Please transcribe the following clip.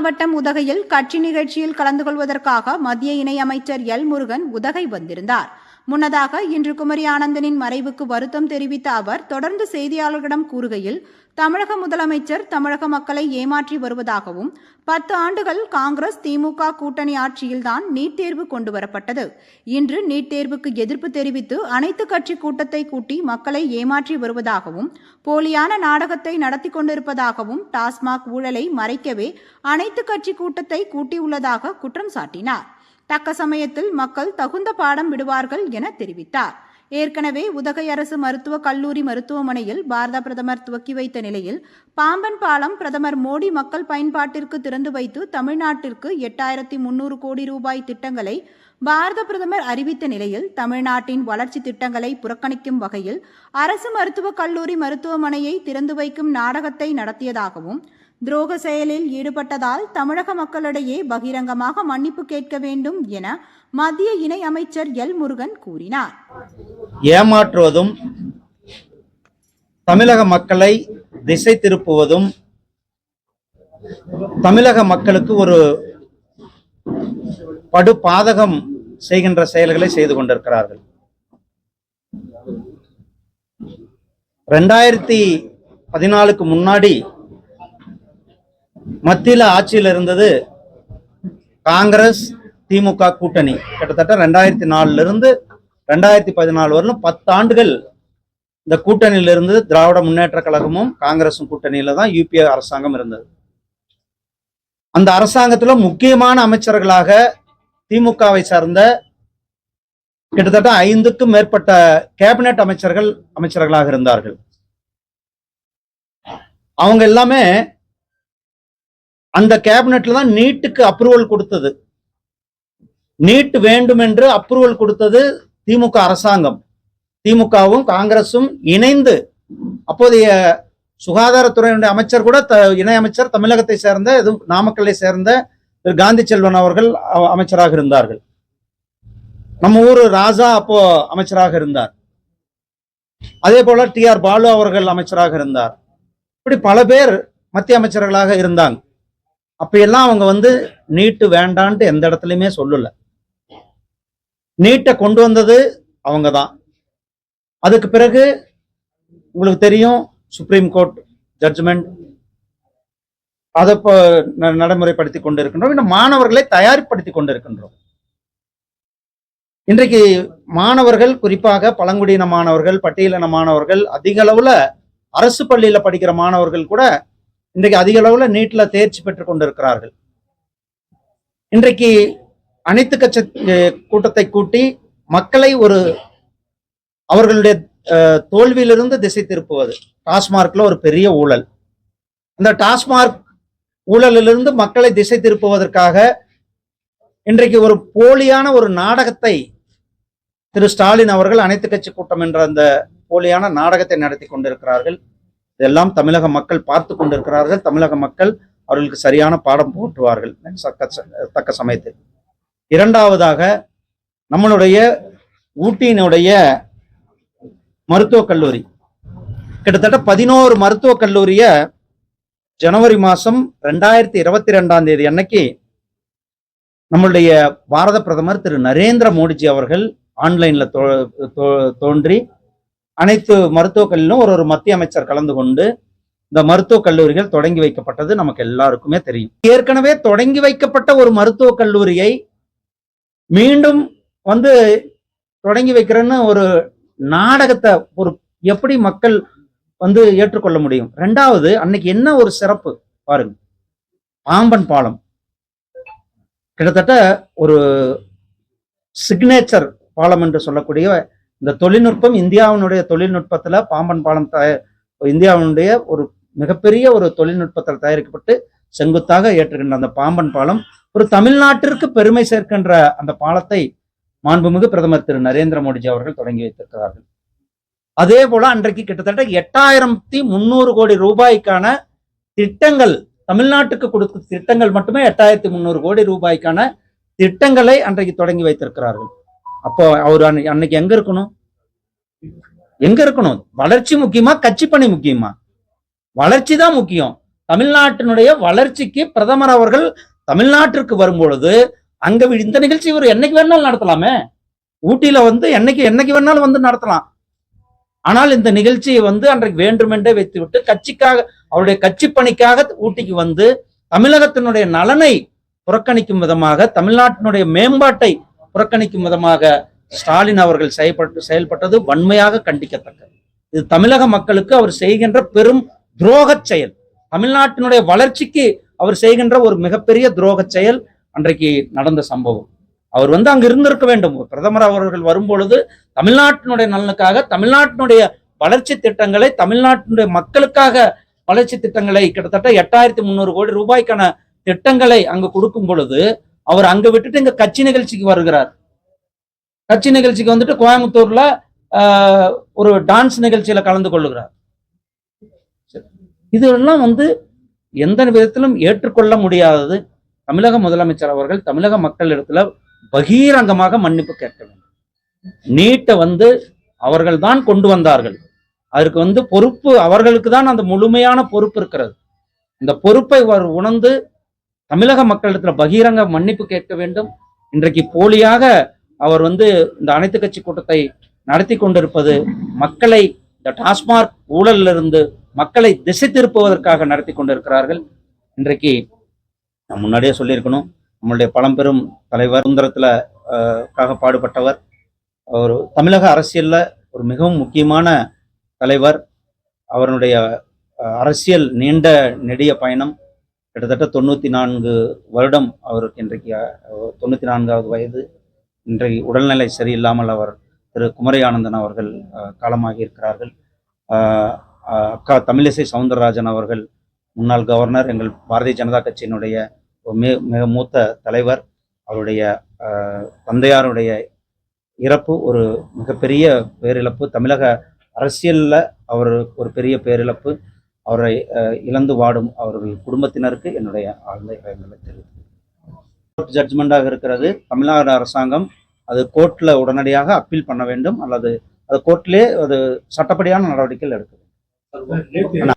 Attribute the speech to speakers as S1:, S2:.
S1: மாவட்டம் உதகையில் கட்சி நிகழ்ச்சியில் கலந்து கொள்வதற்காக மத்திய இணையமைச்சர் எல் முருகன் உதகை வந்திருந்தார். முன்னதாக இன்று குமரி ஆனந்தனின் மறைவுக்கு வருத்தம் தெரிவித்த அவர் தொடர்ந்து செய்தியாளர்களிடம் கூறுகையில் தமிழக முதலமைச்சர் தமிழக மக்களை ஏமாற்றி வருவதாகவும் பத்து ஆண்டுகள் காங்கிரஸ் திமுக கூட்டணி ஆட்சியில்தான் நீட் தேர்வு கொண்டு வரப்பட்டது. இன்று நீட் தேர்வுக்கு எதிர்ப்பு தெரிவித்து அனைத்து கட்சி கூட்டத்தை கூட்டி மக்களை ஏமாற்றி வருவதாகவும் போலியான நாடகத்தை நடத்தி கொண்டிருப்பதாகவும் டாஸ்மாக் ஊழலை மறைக்கவே அனைத்து கட்சி கூட்டத்தை கூட்டியுள்ளதாக குற்றம் சாட்டினார். தக்க சமயத்தில் மக்கள் தகுந்த பாடம் விடுவார்கள் என தெரிவித்தார். ஏற்கனவே உதகை அரசு மருத்துவக் கல்லூரி மருத்துவமனையில் பாரத பிரதமர் துவக்கி வைத்த நிலையில் பாம்பன் பாலம் பிரதமர் மோடி மக்கள் பயன்பாட்டிற்கு திறந்து வைத்து தமிழ்நாட்டிற்கு எட்டாயிரத்தி முன்னூறு கோடி ரூபாய் திட்டங்களை பாரத பிரதமர் அறிவித்த நிலையில் தமிழ்நாட்டின் வளர்ச்சி திட்டங்களை புறக்கணிக்கும் வகையில் அரசு மருத்துவக் கல்லூரி மருத்துவமனையை திறந்து வைக்கும் நாடகத்தை நடத்தியதாகவும் துரோக செயலில் ஈடுபட்டதால் தமிழக மக்களிடையே பகிரங்கமாக மன்னிப்பு கேட்க வேண்டும் என மத்திய இணை அமைச்சர் எல். முருகன் கூறினார்.
S2: ஏமாற்றுவதும் தமிழக மக்களை திசை திருப்புவதும் தமிழக மக்களுக்கு ஒரு படு பாதகம் செய்கின்ற செயல்களை செய்து கொண்டிருக்கிறார்கள். ரெண்டாயிரத்தி பதினாலுக்கு முன்னாடி மத்தியில ஆட்சியில் இருந்தது காங்கிரஸ் திமுக கூட்டணி. கிட்டத்தட்ட ரெண்டாயிரத்தி நாலுல இருந்து ரெண்டாயிரத்தி பதினாலு வரலும் பத்து ஆண்டுகள் இந்த கூட்டணியில இருந்து திராவிட முன்னேற்ற கழகமும் காங்கிரசும் கூட்டணியில தான் யூபிஏ அரசாங்கம் இருந்தது. அந்த அரசாங்கத்துல முக்கியமான அமைச்சர்களாக திமுகவை சார்ந்த கிட்டத்தட்ட ஐந்துக்கும் மேற்பட்ட கேபினெட் அமைச்சர்கள் அமைச்சர்களாக இருந்தார்கள். அவங்க எல்லாமே அந்த கேபினெட்ல தான் நீட்டுக்கு அப்ரூவல் கொடுத்தது. நீட் வேண்டும் என்று அப்ரூவல் கொடுத்தது திமுக அரசாங்கம். திமுகவும் காங்கிரஸும் இணைந்து அப்போதைய சுகாதாரத்துறையினுடைய அமைச்சர் கூட த இணை அமைச்சர் தமிழகத்தை சேர்ந்த இது நாமக்கல்லை சேர்ந்த திரு காந்தி செல்வன் அவர்கள் அமைச்சராக இருந்தார்கள். நம்ம ஊர் ராஜா அப்போ அமைச்சராக இருந்தார். அதே போல டி ஆர் பாலு அவர்கள் அமைச்சராக இருந்தார். இப்படி பல பேர் மத்திய அமைச்சர்களாக இருந்தாங்க. அப்பயெல்லாம் அவங்க வந்து நீட்டு வேண்டான்ட்டு எந்த இடத்துலையுமே சொல்லல. நீட்டை கொண்டு வந்தது அவங்க தான் அதுக்கு பிறகு உங்களுக்கு தெரியும் சுப்ரீம் கோர்ட் ஜட்ஜ்மெண்ட் அதை இப்போ ந- நடைமுறைப்படுத்தி கொண்டிருக்கின்றோம். இன்னும் மாணவர்களை தயார்படுத்தி கொண்டிருக்கின்றோம். இன்றைக்கு மாணவர்கள் குறிப்பாக பழங்குடியின மாணவர்கள் பட்டியலின மாணவர்கள் அதிக அளவில் அரசு பள்ளியில் படிக்கிற மாணவர்கள் கூட இன்றைக்கு அதிக அளவில் நீட்டில் தேர்ச்சி பெற்று கொண்டிருக்கிறார்கள். இன்றைக்கு அனைத்து கட்சி கூட்டத்தை கூட்டி மக்களை ஒரு அவர்களுடைய தோல்வியிலிருந்து திசை திருப்புவது டாஸ்மார்க்ல ஒரு பெரிய ஊழல். இந்த டாஸ்மார்க் ஊழலிலிருந்து மக்களை திசை திருப்புவதற்காக இன்றைக்கு ஒரு போலியான ஒரு நாடகத்தை திரு ஸ்டாலின் அவர்கள் அனைத்து கட்சி கூட்டம் என்ற அந்த போலியான நாடகத்தை நடத்தி கொண்டிருக்கிறார்கள். இதெல்லாம் தமிழக மக்கள் பார்த்து கொண்டிருக்கிறார்கள். தமிழக மக்கள் அவர்களுக்கு சரியான பாடம் போட்டுவார்கள் தக்க ச- தக்க சமயத்தில். இரண்டாவதாக நம்மளுடைய ஊட்டியினுடைய மருத்துவக் கல்லூரி. கிட்டத்தட்ட பதினோரு மருத்துவக் கல்லூரிய ஜனவரி மாதம் ரெண்டாயிரத்தி இருபத்தி ரெண்டாம் தேதி அன்னைக்கு நம்மளுடைய பாரத பிரதமர் திரு நரேந்திர மோடிஜி அவர்கள் ஆன்லைன்ல தோ- தோ- தோன்றி அனைத்து மருத்துவக் கல்லூரிலும் ஒரு ஒரு மத்திய அமைச்சர் கலந்து கொண்டு இந்த மருத்துவக் கல்லூரிகள் தொடங்கி வைக்கப்பட்டது நமக்கு எல்லாருக்குமே தெரியும். ஏற்கனவே தொடங்கி வைக்கப்பட்ட ஒரு மருத்துவக் கல்லூரியை மீண்டும் வந்து தொடங்கி வைக்கிறேன்னு ஒரு நாடகத்தை ஒரு எப்படி மக்கள் வந்து ஏற்றுக்கொள்ள முடியும்? ரெண்டாவது அன்னைக்கு என்ன ஒரு சிறப்பு பாருங்க. பாம்பன் பாலம். கிட்டத்தட்ட ஒரு சிக்னேச்சர் பாலம் என்று சொல்லக்கூடிய இந்த தொழில்நுட்பம் இந்தியாவினுடைய தொழில்நுட்பத்தில் பாம்பன் பாலம் தய- இந்தியாவினுடைய ஒரு மிகப்பெரிய ஒரு தொழில்நுட்பத்தில் தயாரிக்கப்பட்டு செங்குத்தாக ஏற்றுகின்ற அந்த பாம்பன் பாலம் ஒரு தமிழ்நாட்டிற்கு பெருமை சேர்க்கின்ற அந்த பாலத்தை மாண்புமிகு பிரதமர் திரு நரேந்திர மோடிஜி அவர்கள் தொடங்கி வைத்திருக்கிறார்கள். அதே போல அன்றைக்கு கிட்டத்தட்ட எட்டாயிரத்தி முன்னூறு கோடி ரூபாய்க்கான திட்டங்கள் தமிழ்நாட்டுக்கு கொடுத்த திட்டங்கள் மட்டுமே எட்டாயிரத்தி முந்நூறு கோடி ரூபாய்க்கான திட்டங்களை அன்றைக்கு தொடங்கி வைத்திருக்கிறார்கள். அப்போ அவர் அன்னை- அன்னைக்கு எங்க இருக்கணும்? எங்க இருக்கணும்? வளர்ச்சி முக்கியமா கட்சி பணி முக்கியமா? வளர்ச்சி தான் முக்கியம். தமிழ்நாட்டினுடைய வளர்ச்சிக்கு பிரதமர் அவர்கள் தமிழ்நாட்டிற்கு வரும்பொழுது அங்க இந்த நிகழ்ச்சி இவர் என்னைக்கு வேணாலும் நடத்தலாமே. ஊட்டியில வந்து என்னைக்கு என்னைக்கு வேணாலும் வந்து நடத்தலாம். ஆனால் இந்த நிகழ்ச்சியை வந்து அன்றைக்கு வேண்டுமென்றே வைத்துவிட்டு கட்சிக்காக அவருடைய கட்சி பணிக்காக ஊட்டிக்கு வந்து தமிழகத்தினுடைய நலனை புறக்கணிக்கும் விதமாக தமிழ்நாட்டினுடைய மேம்பாட்டை புறக்கணிக்கும் விதமாக ஸ்டாலின் அவர்கள் செயல்பட்டு செயல்பட்டது வன்மையாக கண்டிக்கத்தக்கது. இது தமிழக மக்களுக்கு அவர் செய்கின்ற பெரும் துரோகச் செயல். தமிழ்நாட்டினுடைய வளர்ச்சிக்கு அவர் செய்கின்ற ஒரு மிகப்பெரிய துரோகச் செயல் அன்றைக்கு நடந்த சம்பவம். அவர் வந்து அங்கு இருந்திருக்க வேண்டும். பிரதமர் அவர்கள் வரும்பொழுது தமிழ்நாட்டினுடைய நலனுக்காக தமிழ்நாட்டினுடைய வளர்ச்சி திட்டங்களை தமிழ்நாட்டினுடைய மக்களுக்காக வளர்ச்சி திட்டங்களை கிட்டத்தட்ட எட்டாயிரத்தி முந்நூறு கோடி ரூபாய்க்கான திட்டங்களை அங்கு கொடுக்கும் பொழுது அவர் அங்க விட்டுட்டு இங்க கட்சி நிகழ்ச்சிக்கு வருகிறார். கட்சி நிகழ்ச்சிக்கு வந்துட்டு கோயம்புத்தூர்ல ஆஹ், ஒரு டான்ஸ் நிகழ்ச்சியில கலந்து கொள்ளுகிறார். இதெல்லாம் வந்து எந்த விதத்திலும் ஏற்றுக்கொள்ள முடியாதது. தமிழக முதலமைச்சர் அவர்கள் தமிழக மக்களிடத்துல பகீரங்கமாக மன்னிப்பு கேட்க வேண்டும். நீட்டை வந்து அவர்கள் தான் கொண்டு வந்தார்கள். அதற்கு வந்து பொறுப்பு அவர்களுக்கு தான் அந்த முழுமையான பொறுப்பு இருக்கிறது. இந்த பொறுப்பை அவர் உணர்ந்து தமிழக மக்களிடத்துல பகிரங்க மன்னிப்பு கேட்க வேண்டும். இன்றைக்கு போலியாக அவர் வந்து இந்த அனைத்து கட்சி கூட்டத்தை நடத்தி கொண்டிருப்பது மக்களை இந்த டாஸ்மார்க் ஊழலில் இருந்து மக்களை திசை திருப்புவதற்காக நடத்தி கொண்டிருக்கிறார்கள். இன்றைக்கு நான் முன்னாடியே சொல்லியிருக்கணும். நம்மளுடைய பழம்பெரும் தலைவர் சுந்தரத்துல காக பாடுபட்டவர் ஒரு தமிழக அரசியல்ல ஒரு மிகவும் முக்கியமான தலைவர் அவருடைய அரசியல் நீண்ட நெடிய பயணம் கிட்டத்தட்ட தொண்ணூற்றி நான்கு வருடம் அவருக்கு இன்றைக்கு தொண்ணூற்றி நான்காவது வயது. இன்றைக்கு உடல்நிலை சரியில்லாமல் அவர் திரு குமரி ஆனந்தன் அவர்கள் காலமாகி இருக்கிறார்கள். அக்கா தமிழிசை சவுந்தரராஜன் அவர்கள் முன்னாள் கவர்னர் எங்கள் பாரதிய ஜனதா கட்சியினுடைய மிக மிக மூத்த தலைவர். அவருடைய தந்தையாருடைய இறப்பு ஒரு மிகப்பெரிய பேரிழப்பு. தமிழக அரசியலில் அவர் ஒரு பெரிய பேரிழப்பு. அவரை இழந்து வாடும் அவர்கள் குடும்பத்தினருக்கு என்னுடைய ஆழ்ந்த இரங்கலை தெரிவித்துக் ஜட்ஜ்மெண்டாக இருக்கிறது. தமிழ்நாடு அரசாங்கம் அது கோர்ட்ல உடனடியாக அப்பீல் பண்ண வேண்டும். அல்லது அது கோர்ட்லேயே அது சட்டப்படியான நடவடிக்கைகள் எடுக்க
S3: வேண்டும்.